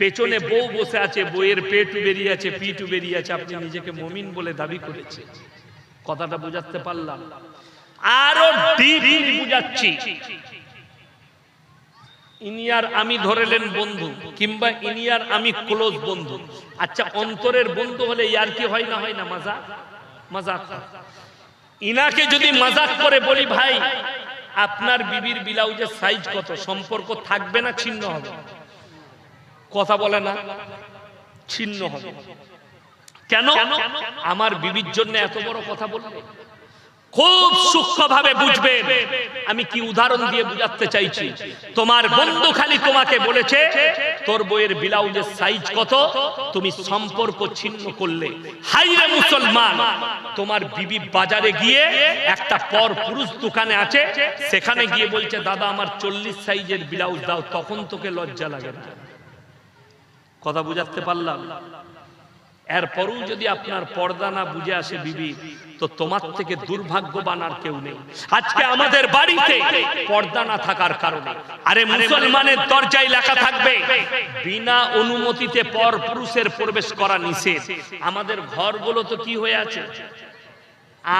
পেছনে বউ বসে আছে বইয়ের পেটু বেরিয়ে আছে পিটু বেরিয়ে আছে, আপনি নিজেকে মমিন বলে দাবি করেছে কথাটা বুঝাতে পারলাম। আরও বুঝাচ্ছি। ইনিয়ার আমি ধরেলেন বন্ধু, কিংবা ইনিয়ার আমি ক্লোজ বন্ধু। আচ্ছা অন্তরের বন্ধু হলে ইয়ার কি হয় না হয় না মজা মজাক। ইনাকে যদি মজাক করে বলি, ভাই, আপনার বিবির ব্লাউজের সাইজ কত? সম্পর্ক থাকবে না, ছিন্ন হবে? কথা বলে না, ছিন্ন হবে। কেন? আমার বিবির জন্য এত বড় কথা বলবে খুব সূক্ষ্মভাবে বুঝবে। আমি কি উদাহরণ দিয়ে বুঝাতে চাইছি? তোমার বন্ধু খালি তোমাকে বলেছে, তোর বইয়ের ব্লাউজের সাইজ কত? তুমি সম্পর্ক ছিন্ন করলে। হাইরে মুসলমান! তোমার বিবি বাজারে গিয়ে একটা পর পুরুষ দোকানে আছে, সেখানে গিয়ে বলছে, দাদা, আমার চল্লিশ সাইজের ব্লাউজ দাও, তখন তোকে লজ্জা লাগে না। কথা বুঝাতে পারলাম। এরপরও যদি আপনার পর্দা না বুঝে আসে বিবি, তো তোমার থেকে দুর্ভাগ্যবান আর কেউ নেই। আজকে আমাদের বাড়িতে পর্দা না থাকার কারণে। আরে মুসলমানের দরজায় লেখা থাকবে, বিনা অনুমতিতে পর পুরুষের প্রবেশ করা নিষেধ। আমাদের ঘরগুলো তো কি হয়ে আছে?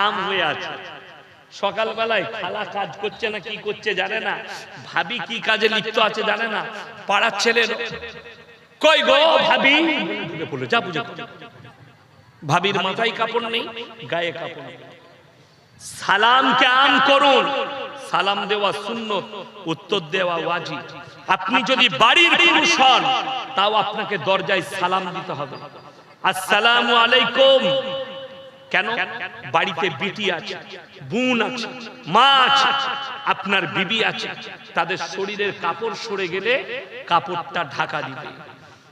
আম হয়ে আছে। সকালবেলায় খালা কাজ করছে না, কি করছে জানে না? ভাবি কি কাজে লিপ্ত আছে জানে না? পাড়ার ছেলে কই গো? ভাবি? বলে যা বুঝে ভাবির মাথায় কাপড় নেই গায়ে কাপড় সালাম আম করুন। সালাম দেওয়া সুন্নত উত্তর দেওয়া ওয়াজি। আপনি যদি বাড়ির পুরুষ হন তাও আপনাকে দরজায় সালাম দিতে হবে। আসসালামু আলাইকুম। কেন? বাড়িতে বিটি আছে বোন আছে মা আছে আপনার বিবি আছে। তাদের শরীরের কাপড় সরে গেলে কাপড়টা ঢাকা দিবে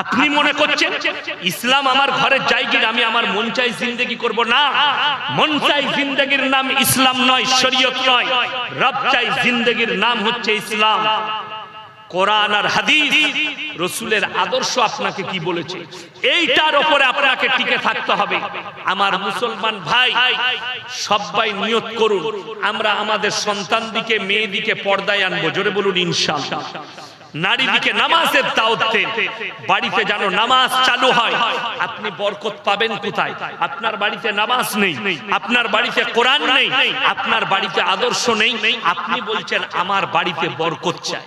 আপনি মনে করছেন ইসলাম আমার ঘরের জায়গির আমি আমার মন চাই জিন্দগি করব? না। মন চাই জিন্দগির নাম ইসলাম নয়, শরীয়ত নয়। রব চাই জিন্দগির নাম হচ্ছে ইসলাম। কোরআন আর হাদিস, রসুলের আদর্শ আপনাকে কি বলেছে? এইটার উপরে আপনাকে টিকে থাকতে হবে। আমার মুসলমান ভাই, সবাই নিয়ত করুন। আমরা আমাদের সন্তান দিকে মেয়ে দিকে পর্দায় আনব। জোরে বলুন ইনশাআল্লাহ নারী দিকে নামাজের দাওয়াত দেন বাড়িতে যেন নামাজ চালু হয়। আপনি বরকত পাবেন কোথায়? আপনার বাড়িতে নামাজ নেই। আপনার বাড়িতে কোরআন নেই। আপনার বাড়িতে আদর্শ নেই। আপনি বলছেন, আমার বাড়িতে বরকত চাই।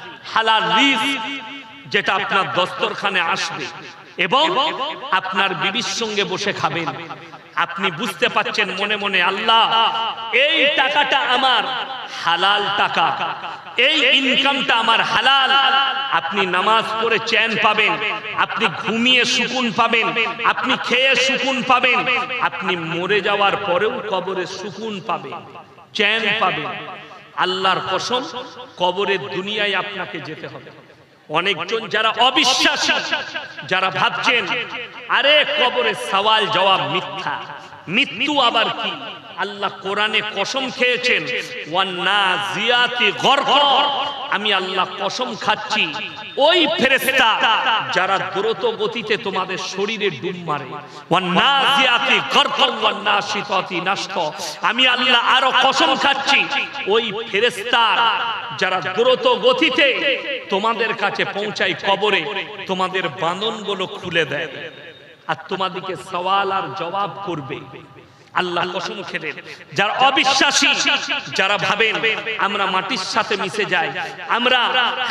হালাল রিজ যেটা আপনার দস্তরখানে আসবে এবং আপনার বিবির সঙ্গে বসে খাবেন। আপনি বুঝতে পাচ্ছেন মনে মনে, আল্লাহ, এই টাকাটা আমার হালাল টাকা, এই ইনকামটা আমার হালাল। আপনি নামাজ পড়ে চ্যান পাবেন, আপনি ঘুমিয়ে সুকুন পাবেন, আপনি খেয়ে সুকুন পাবেন, আপনি মরে যাওয়ার পরেও কবরে সুকুন পাবেন, চ্যান পাবেন। আল্লাহর কসম, কবরের দুনিয়ায় আপনাকে যেতে হবে। অনেকজন যারা অবিশ্বাসী, যারা ভাবছেন, আরে কবরে সওয়াল জবাব মিথ্যা। মৃত্যু আবার কি? আল্লাহ কোরআনে কসম খেয়েছেন আমি আল্লাহ কসম খাচ্ছি, ওই ফেরেশতা যারা দ্রুত গতিতে তোমাদের শরীরে ডুব মারে। আমি আল্লাহ আরও কসম খাচ্ছি, ওই ফেরেশতা যারা দ্রুত গতিতে তোমাদের কাছে পৌঁছায় কবরে, তোমাদের বাঁধনগুলো খুলে দেয়। আর তোমাদেরকে সওয়াল আর জবাব করবে। আল্লাহ কসম খেলেন যারা অবিশ্বাসী, যারা ভাবেন, আমরা মাটির সাথে মিশে যাই, আমরা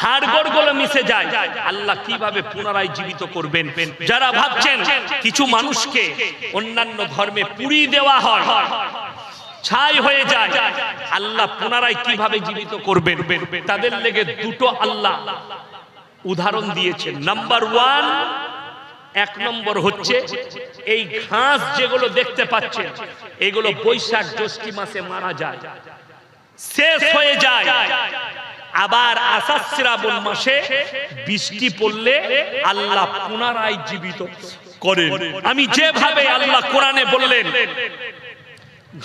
হাড়গড়গুলো মিশে যাই, আল্লাহ কীভাবে পুনরায় জীবিত করবেন? যারা ভাবছেন কিছু মানুষকে অন্যান্য ধর্মে পুড়িয়ে দেওয়া হয়, ছাই হয়ে যায়, আল্লাহ পুনরায় কীভাবে জীবিত করবেন? তাদের লেগে দুটো আল্লাহ উদাহরণ দিয়েছেন। নাম্বার ওয়ান এক নম্বর হচ্ছে এই ঘাস যেগুলো দেখতে পাচ্ছেন, এগুলো বৈশাখ জ্যৈষ্ঠী মাসে মারা যায়। শেষ হয়ে যায়। আবার আষাঢ় শ্রাবণ মাসে বৃষ্টি পড়লে আল্লাহ পুনরায় জীবিত করে আমি যেভাবে আল্লাহ কোরআনে বললেন,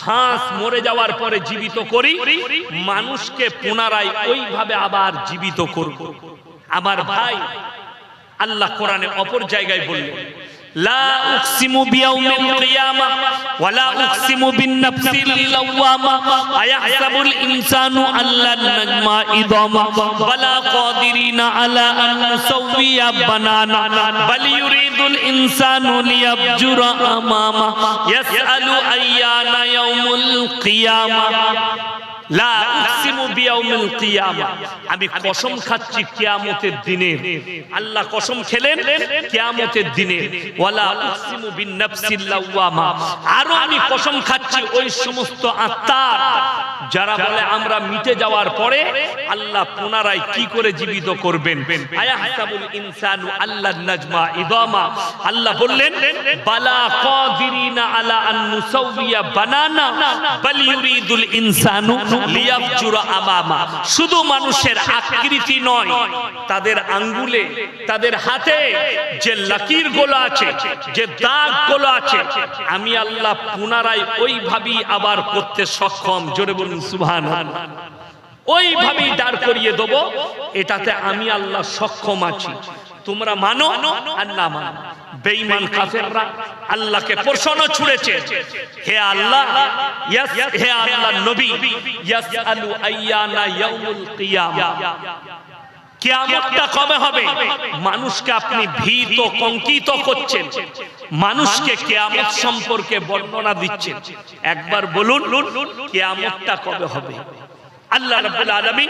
ঘাস মরে যাওয়ার পরে জীবিত করি, মানুষকে পুনরায় ওইভাবে আবার জীবিত করব। আমার ভাই আল্লাহ কোরআনে অপর জায়গায় বললেন লা উকসিমু বিয়াউমিল কিয়ামা ওয়ালা উকসিমু বিন-নাফসিল লাওয়ামা আয়াহসাবুল ইনসানু আল্লান নাজমা ইদামা বালা কাদিরিনা আলা আন নুসাওয়িয়া বানানা বাল ইউরিদুল ইনসানু লিয়াবজুরা আমামা ইয়াসআলু আইয়ানা ইয়াউমুল কিয়ামা। আমি কসম খাচ্ছি কেয়ামতের দিনে। আল্লাহ কসম খেলেন কেয়ামতের দিনে। আরও আমি কসম খাচ্ছি ওই সমস্ত আত্মার। যারা বলে আমরা মিটে যাওয়ার পরে আল্লাহ পুনরায় কি করে জীবিত করবেন? আয়াহসাবুল ইনসানু আল্লাহ নাজমা ইদামা। আল্লাহ বললেন বালা কাদিরিনা আলা আন নুসাউইয়া বানানা বাল ইউরিদুল ইনসানু লিয়াবজুরা আমামা। শুধু মানুষের আকৃতি নয় তাদের আঙ্গুলে তাদের হাতে যে লাকির গোলা আছে যে দাগগুলো আছে আমি আল্লাহ পুনরায় ওইভাবেই আবার করতে সক্ষম। জোরে বলুন সুবহানাল্লাহ। ওইভাবেই দাঁড় করিয়ে দেব, এটাতে আমি আল্লাহ সক্ষম আছি। তোমরা মানো আর না মানো। বেঈমান কাফেররা আল্লাহকে প্রশ্ন ছুড়েছে। হে আল্লাহ, ইয়াস, হে আল্লাহ নবী, ইয়াসআলু আইয়ানা ইয়াউমুল কিয়ামা। কিয়ামতটা কবে হবে? মানুষকে আপনি কঙ্কিত করছেন। মানুষকে কেয়ামত সম্পর্কে বর্ণনা একবার বলুন, কেয়ামতটা কবে হবে? আল্লাহ রাব্বুল আলামিন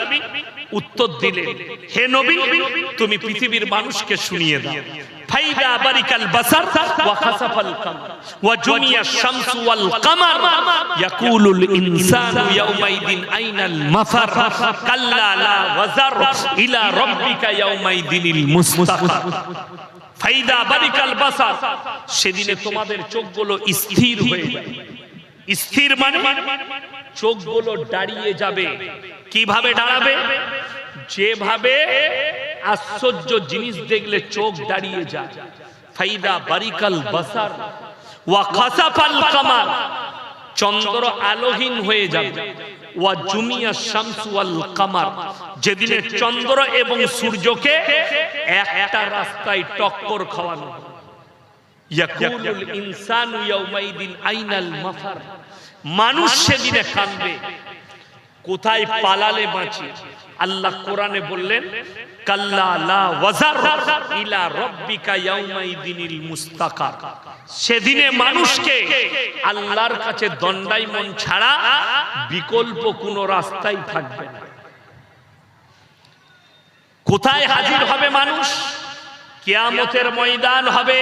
উত্তর দিলেন, হে নবী, তুমি পৃথিবীর মানুষকে শুনিয়ে দাও। ফাইদা বারিকাল বাসার ওয়া খাসাফাল কামার ওয়া জুমিয়া শামসু ওয়াল কামার। ইয়াকুলুল ইনসানু ইয়াউমাইদিন আইনাল মাফার। কাল্লা লা ওয়াজার ইলা রাব্বিকা ইয়াউমাইদিনিল মুস্তাকার। ফাইদা বারিকাল বাসার, সেদিনে তোমাদের চোখগুলো স্থির হয়ে যাবে স্থির মানে? চোখগুলো দাঁড়িয়ে যাবে। কীভাবে দাঁড়াবে? যেভাবে আশ্চর্য জিনিস দেখলে চোখ দাঁড়িয়ে যায়। ফাইদা বারিকাল বাসার ওয়া খাসাফাল কামার। চন্দ্র আলোহীন হয়ে যাবে। ওয়া জুমিয়া শামসু ওয়াল কামার। যেদিনে চন্দ্র এবং সূর্যকে একটা রাস্তায় টক্কর খাওয়ানো। ইয়াকুলুল ইনসানু ইয়াউমাইদিন আইনাল মাফার। মানুষ সেদিনে কাঁদবে। কোথায় পালালে বাঁচি? আল্লাহ কোরআনে বললেন সেদিনে মানুষকে আল্লাহর কাছে ছাড়া বিকল্প কোনো রাস্তাই থাকবে না। কোথায় হাজির হবে মানুষ? কেয়ামতের ময়দান হবে।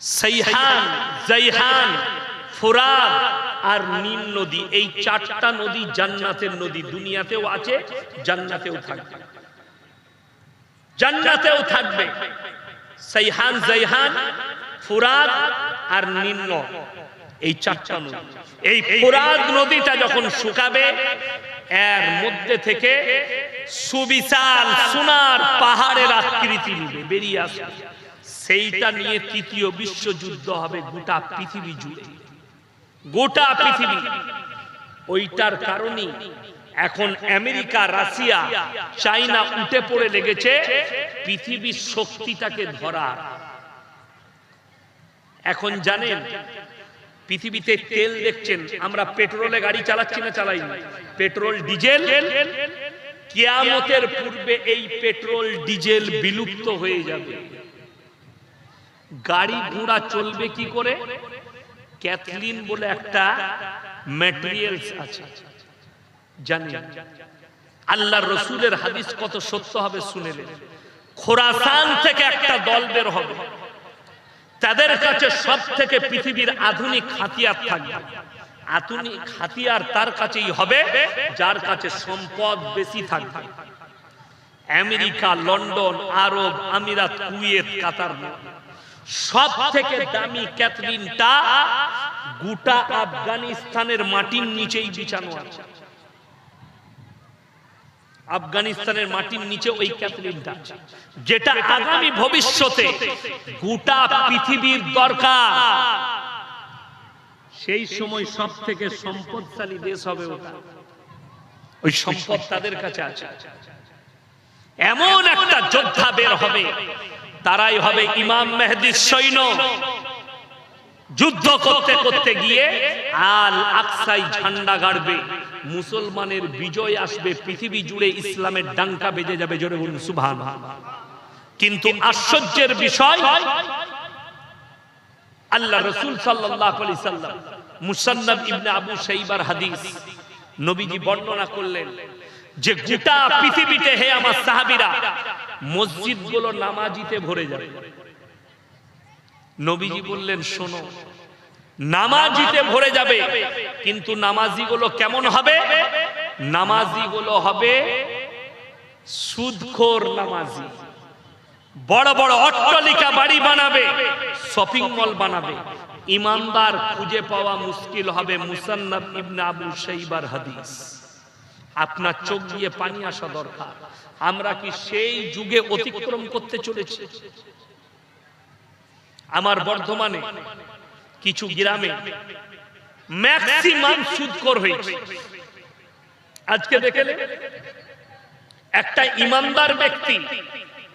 সাইহান জাইহান ফোরাদ আর নীল নদী। এই চারটা নদী জান্নাতের নদী। দুনিয়াতেও আছে, জান্নাতেও থাকবে। জান্নাতেও থাকবে। সাইহান জাইহান ফুরাদ আর নীল এই চারটা নদী। এই ফুরাদ নদীটা যখন শুকাবে, এর মধ্যে থেকে সুবিশাল, সোনার পাহাড়ের আকৃতি নিবে। বেরিয়ে আসবে। সেইটা নিয়ে তৃতীয় বিশ্বযুদ্ধ হবে গোটা পৃথিবী জুড়ে। গোটা পৃথিবী। ওইটার কারণেই এখন আমেরিকা রাশিয়া চাইনা উঠে পড়ে লেগেছে পৃথিবীর শক্তিটাকে ধরা। এখন জানেন পৃথিবীতে তেল দেখছেন আমরা পেট্রোলে গাড়ি চালাচ্ছি না চালাই। Petrol diesel. কিয়ামতের পূর্বে এই পেট্রোল ডিজেল বিলুপ্ত হয়ে যাবে। গাড়ি ঘোড়া চলবে কি করে? ক্যাথলিন বলে একটা ম্যাটেরিয়ালস আছে। জানি আল্লাহ রসুলের হাদিস কত সত্য হবে শুনেলেন খোরাসান থেকে একটা দল বের হবে। তাদের কাছে সব থেকে পৃথিবীর আধুনিক হাতিয়ার থাকবে। আধুনিক হাতিয়ার তার কাছেই হবে, যার কাছে সম্পদ বেশি থাকবে। আমেরিকা, লন্ডন, আরব, আমিরাত, কুয়েত, কাতার। নয়। সব থেকে দামি ক্যাথলিনটা গোটা আফগানিস্তানের মাটির নিচেই বিছানো আছে। আফগানিস্তানের মাটির নিচে ওই ক্যাথলিনটা আছে। যেটা আগামী ভবিষ্যতে গোটা পৃথিবীর দরকার। সেই সময় সব থেকে সম্পদশালী দেশ হবে ওটা। ওই সম্পদ তাদের কাছে আছে। এমন একটা যোদ্ধা বের হবে তারাই হবে ইমাম মেহেদির সৈন্য যুদ্ধ করতে করতে গিয়ে আল আকসাই ঝান্ডা গাড়বে। মুসলমানের বিজয় আসবে, পৃথিবী জুড়ে ইসলামের ডাঙ্কা বেজে যাবে, জোরে বলুন সুবহান কিন্তু আশ্চর্যের বিষয়, আল্লাহ রসুল সাল্লাম মুসান্নাদ ইবনে আবু শাইবার হাদিস নবীজি বর্ণনা করলেন যে গোটা পৃথিবীতে হে আমার সাহাবীরা মসজিদগুলো নামাজিতে ভরে যাবে নবীজি বললেন, শোনো, নামাজিতে ভরে যাবে, কিন্তু নামাজিগুলো কেমন হবে? নামাজিগুলো হবে সুদখোর নামাজি। বড় বড় অট্টালিকা বাড়ি বানাবে, শপিং মল বানাবে। ইমানদার খুঁজে পাওয়া মুশকিল হবে মুসান্নাব ইবনে আবু শাইবার হাদিস। আপনার চোখ দিয়ে পানি আসা দরকার। আমরা কি সেই যুগে অতিক্রম করতে চলেছি? আমার বর্ধমানে কিছু গ্রামে ম্যাক্সিমাম সুদকর হয়েছে। আজকে দেখেলে একটা ইমানদার ব্যক্তি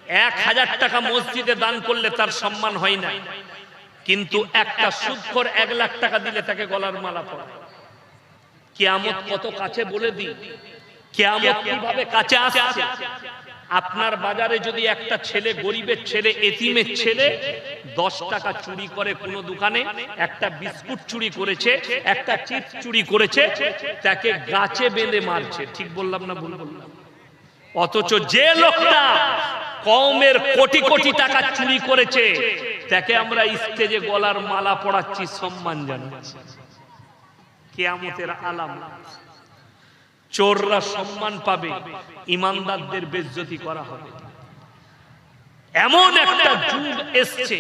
এক হাজার টাকা মসজিদে দান করলে তার সম্মান হয় না। কিন্তু একটা সুদখোর এক লাখ টাকা দিলে তাকে গলার মালা পরায়। কেয়ামত কত কাছে বলে দিই? কেয়ামত কীভাবে কাছে আসছে আপনার বাজারে যদি একটা ছেলে গরিবের ছেলে এতিমের ছেলে দশ টাকা চুরি করে কোনো দোকানে একটা বিস্কুট চুরি করেছে একটা চিপস চুরি করেছে তাকে গাছে বেঁধে মারছে। ঠিক বললাম না ভুল বললাম? অথচ যে লোকটা কমের কোটি কোটি টাকা চুরি করেছে তাকে আমরা স্টেজে গলার মালা পড়াচ্ছি সম্মান জানাচ্ছি। কেয়ামতের আলাম চোররা সম্মান পাবে, ইমানদারদের বেজ্জতি করা হবে। এমন একটা যুগ এসছে।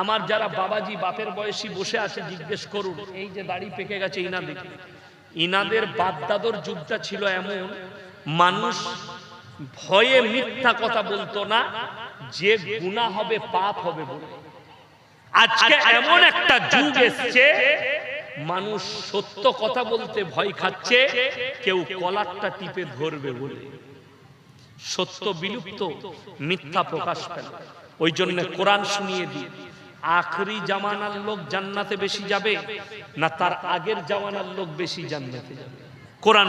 আমার যারা বাবাজি বাপের বয়সী বসে আছে, জিজ্ঞেস করুন, এই যে দাড়ি পেকে গেছে ইনাদের। ইনাদের বাদদাদর যুগটা ছিল এমন, মানুষ ভয়ে মিথ্যা কথা বলতো না, যে গুণা হবে, পাপ হবে বলে। আজকে এমন একটা যুগ এসছে মানুষ সত্য কথা বলতে ভয় খাচ্ছে, কেউ কলারটা টিপে ধরবে বলে সত্য বিলুপ্ত, মিথ্যা প্রকাশ পেল ওই জন্য কোরআন শুনিয়ে দিয়ে, আখরি জামানার লোক জান্নাতে বেশি যাবে না তার আগের জামানার লোক বেশি জান্নাতে যাবে কোরআন।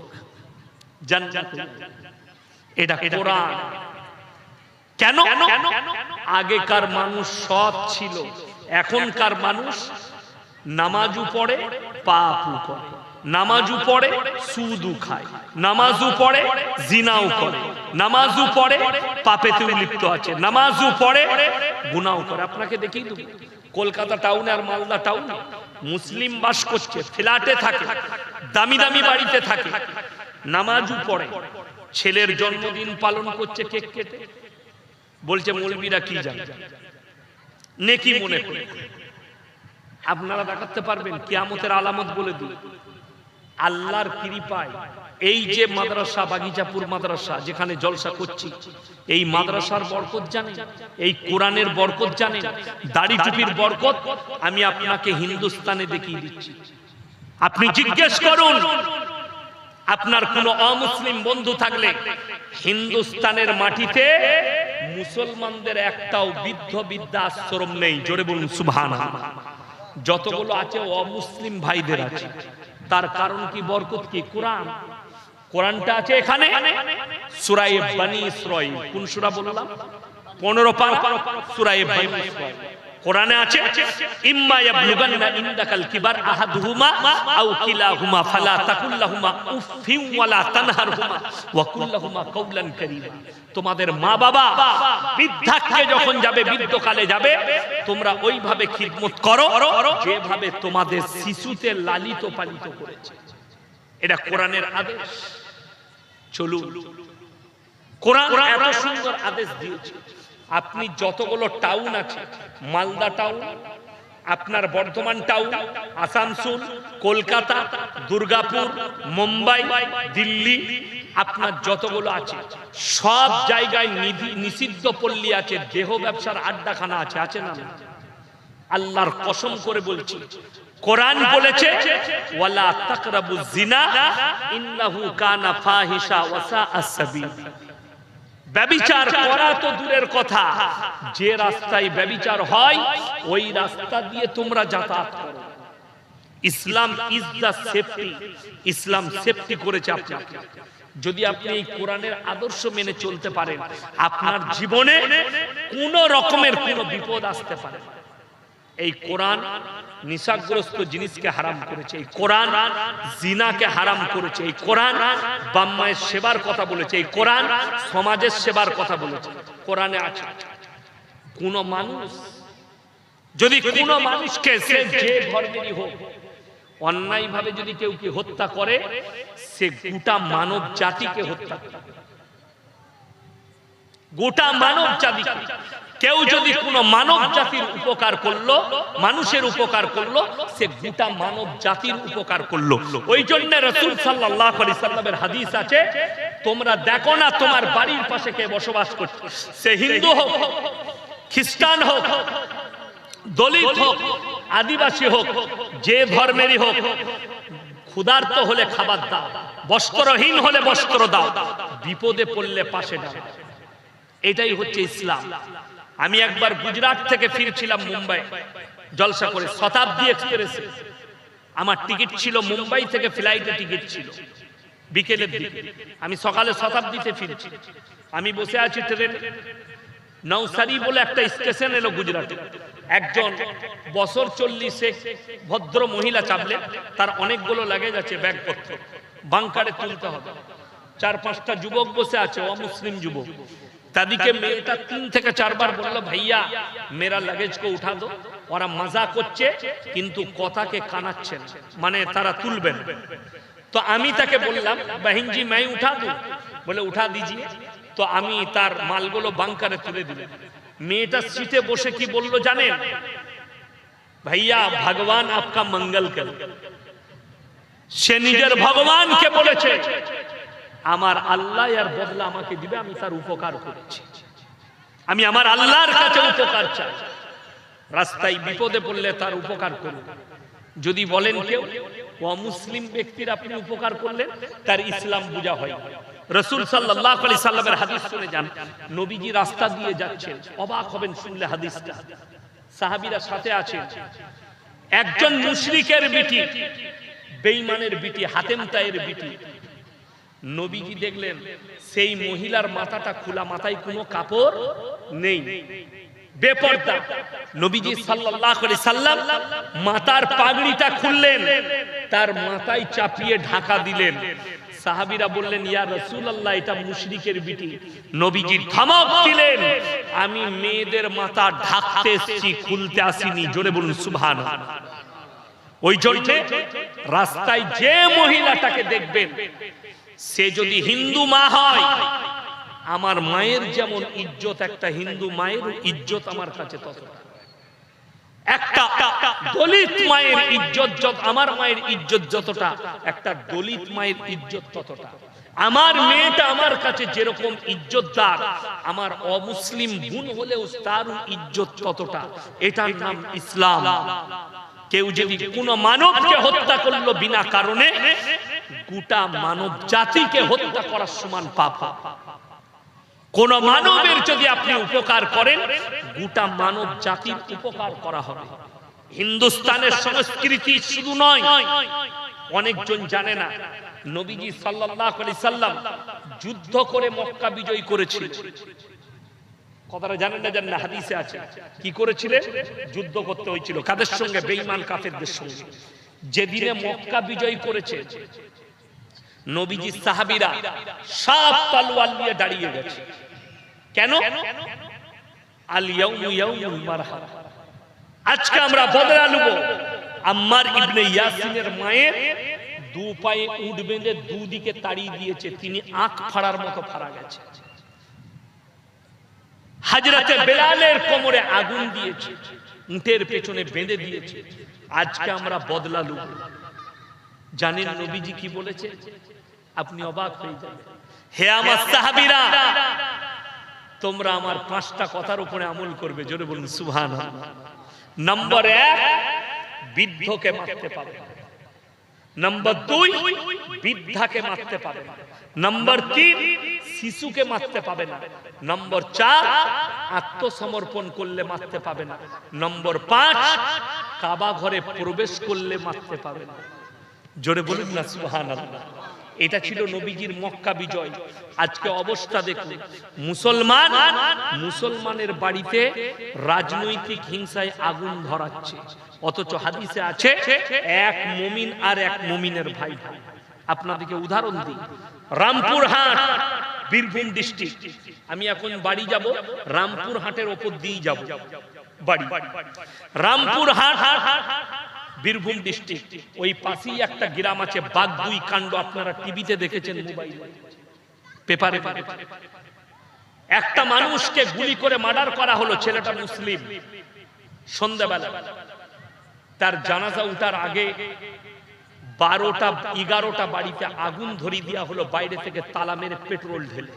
এটা কোরআন। কেন? আগেকার মানুষ সৎ ছিল এখনকার মানুষ নামাজু পড়ে পাপু করে। নামাজু পড়ে সুদু খায়। নামাজু পড়ে জিনাও করে। নামাজু পড়ে পাপেতে লিপ্ত আছে। নামাজু পড়ে গুনাও করে। আপনাকে দেখেই তো কলকাতা টাউনে আর মালদা টাউনে মুসলিম বাস করছে ফ্ল্যাটে থাকে দামি দামি বাড়িতে থাকে। নামাজু পড়ে। ছেলের জন্মদিন পালন করছে কেক কেটে। বলছে মৌলবীরা কি জানে? নেকি মনে করে। আপনারা দেখাতে পারবেন কিয়ামতের আলামত বলে দিই। আল্লাহর কৃপায় এই যে মাদ্রাসা বাগিচাপুর মাদ্রাসা যেখানে জলসা করছি এই মাদ্রাসার বরকত জানে এই কোরআনের বরকত জানে দাড়ি টুপির বরকত আমি আপনাকে হিন্দুস্তানে দেখিয়ে দিচ্ছি। আপনি জিজ্ঞেস করুন আপনার কোন অমুসলিম বন্ধু থাকলে হিন্দুস্তানের মাটিতে মুসলমানদের একটাও বৃদ্ধ বিদ্যা আশ্রম নেই। জোরে বলুন সুবহান যতগুলো আছে অমুসলিম ভাইদের আছে। তার কারণ কি, বরকত কি? কোরআন। কোরআনটা আছে এখানে। সুরাই বানি ইসরাইল। কোন সূরা বললাম? 15 পার। সুরাই বানি কোরআনে আছে, ইম্মা ইয়াবলুগান্না ইনদাকাল কিবার আহাদুহুমা আও কিলাহুমা ফালা তাকুল লাহুমা উফিন ওয়ালা তানহারহুমা ওয়া কুল লাহুমা কাওলান কারীমা। তোমাদের মা বাবা বৃদ্ধাক্যে যখন যাবে, বৃদ্ধকালে যাবে, তোমরা ওইভাবে খিদমত করো, যেভাবে তোমাদের শিশুতে লালিত পালিত করেছে। এটা কোরআনের আদেশ। চলুন, কোরআন এত সুন্দর আদেশ দিয়েছে। আপনি যতগুলো টাউন আছে, মালদা টাউন, আপনার বর্ধমান টাউন, আসানসোল, কলকাতা, দুর্গাপুর, মুম্বাই, দিল্লি, আপনার যতগুলো আছে, সব জায়গায় নিষিদ্ধ পল্লী আছে, দেহ ব্যবসার আড্ডাখানা আছে আছে না না? আল্লাহর কসম করে বলছি, কোরআন বলেছে, ওয়ালা তাকরাবু জিনা, ইন্নাহু কানা ফাহিশা ওয়া সাআ সাবিল ব্যবিচার করা তো দূরের কথা। যে রাস্তায় ব্যবিচার হয় ওই রাস্তা দিয়ে তোমরা যাতায়াত করো। Islam is the safety Islam safety করেছে আপনাকে। যদি আপনি এই কোরআনের আদর্শ মেনে চলতে পারেন আপনার জীবনে কোন রকমের কোনো বিপদ আসতে পারে না। এই কোরআন নিশাগ্রস্ত জিনিসকে হারাম করেছে, এই কোরআন জিনাকে হারাম করেছে, এই কোরআন বাম্মায়ের সেবার কথা বলেছে, এই কোরআন সমাজের সেবার কথা বলেছে। কোরআনে আছে, কোন মানুষ, যদি কোন মানুষকে সে যে ধর্মেরই হোক অন্যায় ভাবে যদি কেউ কি হত্যা করে, সে গোটা মানব জাতিকে হত্যা করে। গোটা মানব জাতি। কেউ যদি কোনো মানব জাতির উপকার করল, মানুষের উপকার করল, সে গোটা মানব জাতির উপকার করল। ওই জন্য রসুল সাল্লাহ আলি সাল্লামের হাদিস আছে, তোমরা দেখো না তোমার বাড়ির পাশে কে বসবাস করছে। সে হিন্দু হোক, খ্রিস্টান হোক, দলিত হোক, আদিবাসী হোক, যে ধর্মেরই হোক, ক্ষুধার্ত হলে খাবার দাও, বস্ত্রহীন হলে বস্ত্র দাও, বিপদে পড়লে পাশে দাও। এটাই হচ্ছে ইসলাম। আমি একবার গুজরাট থেকে ফিরছিলাম মুম্বাই, জলসা করে, শতাব্দী এক্সপ্রেসে। আমার টিকিট ছিল মুম্বাই থেকে ফ্লাইটে টিকিট ছিল, বিকেলের দিকে। আমি সকালে শতাব্দীতে ফিরছি। আমি বসে আছি ট্রেনে নৌসারি বলে একটা স্টেশন এলো গুজরাটে। একজন বছর চল্লিশে ভদ্র মহিলা চাপলে, তার অনেকগুলো লাগেজ আছে, ব্যাগপত্র। বাংকারে তুলতে হবে। চার পাঁচটা যুবক বসে আছে, অমুসলিম যুবক। তাদিকে মেয়েটা তিন থেকে চারবার বলল, ভাইয়া মেরা লাগেজ কো উঠা দো, ওরা মজা করছে, কিন্তু কথাকে কানাচ্ছে না। মানে তারা তুলবেন তো আমি তাকে বললাম বাহিনজি মাই উঠা দু। বলে, উঠা দিজিয়ে। তো আমি তার মালগুলো বাংকারে তুলে দিলাম। মেয়েটা সিটে বসে কি বলল জানেন? ভাইয়া, ভগবান আপকা মঙ্গল করে সে নিজের ভগবানকে বলেছে। আমার আল্লাহ আর বদলা আমাকে দিবে, আমি তার উপকার করেছি। আমি আমার আল্লাহর কাছে উপকার চাই। রাস্তায় বিপদে পড়লে তার উপকার করুন। যদি বলেন কেউ অমুসলিম ব্যক্তির আপনি উপকার করলেন? তার ইসলাম বুঝা হয়। রসুল সাল্লাহ আলি সাল্লামের হাদিস শুনে যান। নবীজি রাস্তা দিয়ে যাচ্ছেন। অবাক হবেন শুনলে হাদিসটা। সাহাবিরা সাথে আছেন। একজন মুশরিকের বিটি, বেঈমানের বিটি, হাতেম তায়ের বিটি। নবীজি দেখলেন, সেই মহিলার মাথাটা খোলা মাথায় কোনো কাপড় নেই। বেপর্দা। নবীজি সাল্লাল্লাহু আলাইহি সাল্লাম মাথার পাগড়িটা খুললেন, তার মাথায় চাপিয়ে ঢাকা দিলেন। সাহাবীরা বললেন, ইয়া রাসূলুল্লাহ, এটা মুশরিকের বিটি। নবীজি ধমক দিলেন, আমি মেয়েদের মাথা ঢাকতে এসেছি, খুলতে আসিনি। জোরে বলুন, সুবহানাল্লাহ। ওই জন্য রাস্তায় যে মহিলাটাকে দেখবেন সে যদি হিন্দু মা হয়, আমার মায়ের যেমন ইজ্জত, একটা হিন্দু মায়ের ইজ্জত আমার কাছে ততটা একটা দলিত মায়ের ইজ্জত যত, আমার মায়ের ইজ্জত যতটা, একটা দলিত মায়ের ইজ্জত ততটা। আমার মেয়েটা আমার কাছে যেরকম ইজ্জতদার আমার অমুসলিম গুণ হলেও তার ইজ্জত ততটা। এটার নাম ইসলাম। কেউ যদি কোন মানবকে হত্যা করল বিনা কারণে গোটা মানব জাতিকে হত্যা করার সমান পাপ। কোন মানবের যদি আপনি উপকার করেন, গোটা মানব জাতির উপকার করা হবে। হিন্দুস্তানের সংস্কৃতি শুধু নয়, অনেকজন জানে না, নবীজি সাল্লাল্লাহু আলাইহি সাল্লাম যুদ্ধ করে মক্কা বিজয় করেছিল। কথাটা জানেন না, জানেন হাদিসে আছে। কি করেছিলেন যুদ্ধ করতে হয়েছিল। কাদের সঙ্গে? বেঈমান কাফেরদের সঙ্গে। যেদিনে মক্কা বিজয় করেছে নবীজি সাহাবীরা সব তলোয়ার নিয়ে দাঁড়িয়ে গেছে। কেন? আজকে আমরা বদলা নেব। আম্মার ইবনে ইয়াসিনের মায়ের দু পায়ে উঠ বেঁধে দুদিকে তাড়িয়ে দিয়েছে। তিনি আখ ফাড়ার মতো ফাড়া গেছে। হাজরাতে বেলালের কোমরে আগুন দিয়েছে। উটের পেছনে বেঁধে দিয়েছে। আজকে আমরা বদলা লুব জানেন নবীজি কি বলেছে? আপনি অবাক হয়ে যাবেন। হে আমার সাহাবীরা! তোমরা আমার পাঁচটা কথার উপরে আমল করবে জোরে বলুন সুবহান নম্বর এক বৃদ্ধকে মারতে না। নম্বর দুই বৃদ্ধাকে মারতে পাবে না। নম্বর তিন শিশুকে মারতে পাবে না। নম্বর চার আত্মসমর্পণ করলে মারতে পাবে না। নম্বর পাঁচ কাবা ঘরে প্রবেশ করলে মারতে পাবে না। জোরে বলুন না সুহান এটা ছিল নবীজির মক্কা বিজয়। আজকে অবস্থা দেখুন, মুসলমান মুসলমানের বাড়িতে রাজনৈতিক হিংসায় আগুন ধরাচ্ছে। অথচ হাদিসে আছে, এক মুমিন আর এক মুমিনের ভাই। ভাই আপনাদেরকে উদাহরণ দিই, রামপুর হাট, বীরভূম ডিস্ট্রিক্ট। আমি এখন বাড়ি যাব, রামপুর হাটের ওপর দিয়ে যাব। বাড়ি। রামপুর হাট বীরভূম ডিস্ট্রিক্ট ওই পাশেই একটা গ্রাম আছে, বাগদুই কাণ্ড, আপনারা টিভিতে দেখেছেন পেপারে। একটা মানুষকে গুলি করে মার্ডার করা হলো, ছেলেটা মুসলিম। সন্ধ্যাবেলা। তার জানাজা উঠার আগে বারোটা, এগারোটা বাড়িতে আগুন ধরিয়ে দেওয়া হলো, বাইরে থেকে তালা মেরে পেট্রোল ঢেলে।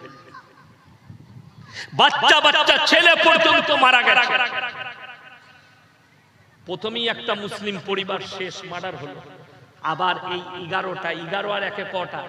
বাচ্চা বাচ্চা, ছেলে পর্যন্ত মারা গেছে। প্রথমেই একটা মুসলিম পরিবার শেষ মার্ডার হলো। আবার এই এগারোটা এগারো আর একে কটা।